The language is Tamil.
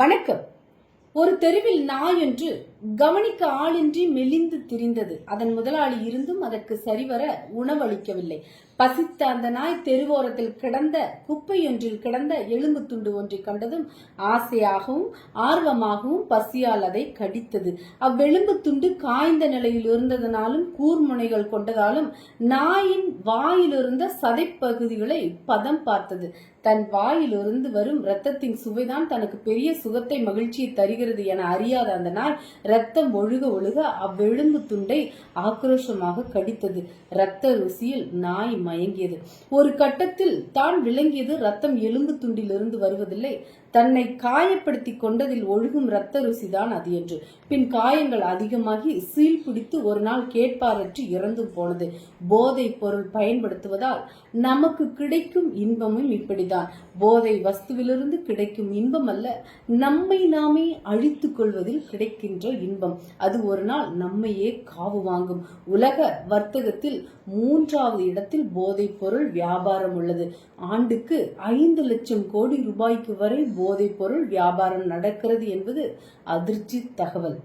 வணக்கம். ஒரு தெருவில் நாய் என்று கவனிக்க ஆளின்றி மெலிந்து திரிந்தது. அதன் முதலாளி இருந்தும் அதற்கு சரிவர உணவளிக்கவில்லை. பசித்த அந்த நாய் தெருவோரத்தில் கிடந்த குப்பையொன்றில் கிடந்த எலும்பு துண்டு ஒன்றை கண்டதும் ஆசையாகவும் ஆர்வமாகவும் பசியால் அதை கடித்தது. அவ்வெலும்பு துண்டு காய்ந்த நிலையில் இருந்ததனாலும் கூர்முனைகள் கொண்டதாலும் நாயின் வாயிலிருந்த சதைப்பகுதிகளை பதம் பார்த்தது. தன் வாயிலிருந்து வரும் இரத்தத்தின் சுவைதான் தனக்கு பெரிய சுகத்தை மகிழ்ச்சியை தருகிறது என அறியாத அந்த நாய் ரத்தம் ஒழுக ஒழுக அவ்வெழும்பு துண்டை ஆக்ரோஷமாக கடித்தது. இரத்த ருசியில் நாய் மயங்கியது. ஒரு கட்டத்தில் தான் விளங்கியது ரத்தம் எலும்பு துண்டிலிருந்து வருவதில்லை. தன்னை காயப்படுத்தி கொண்டதில் ஒழுகும் இரத்த ருசிதான் அது என்று. பின் காயங்கள் அதிகமாகி சீல் பிடித்து ஒரு நாள் கேட்பாரற்று இறந்து போனது. போதை பொருள் பயன்படுத்துவதால் நமக்கு கிடைக்கும் இன்பமும் இப்படிதான். போதை வஸ்துவிலிருந்து கிடைக்கும் இன்பம் அல்ல நம்மை நாமே அழித்து கொள்வதில் கிடைக்கின்ற இன்பம். அது ஒரு நாள் நம்மையே காவு வாங்கும். உலக வர்த்தகத்தில் மூன்றாவது இடத்தில் போதைப் பொருள் வியாபாரம் உள்ளது. ஆண்டுக்கு ஐந்து லட்சம் கோடி ரூபாய்க்கு வரை போதைப் பொருள் வியாபாரம் நடக்கிறது என்பது அதிர்ச்சி தகவல்.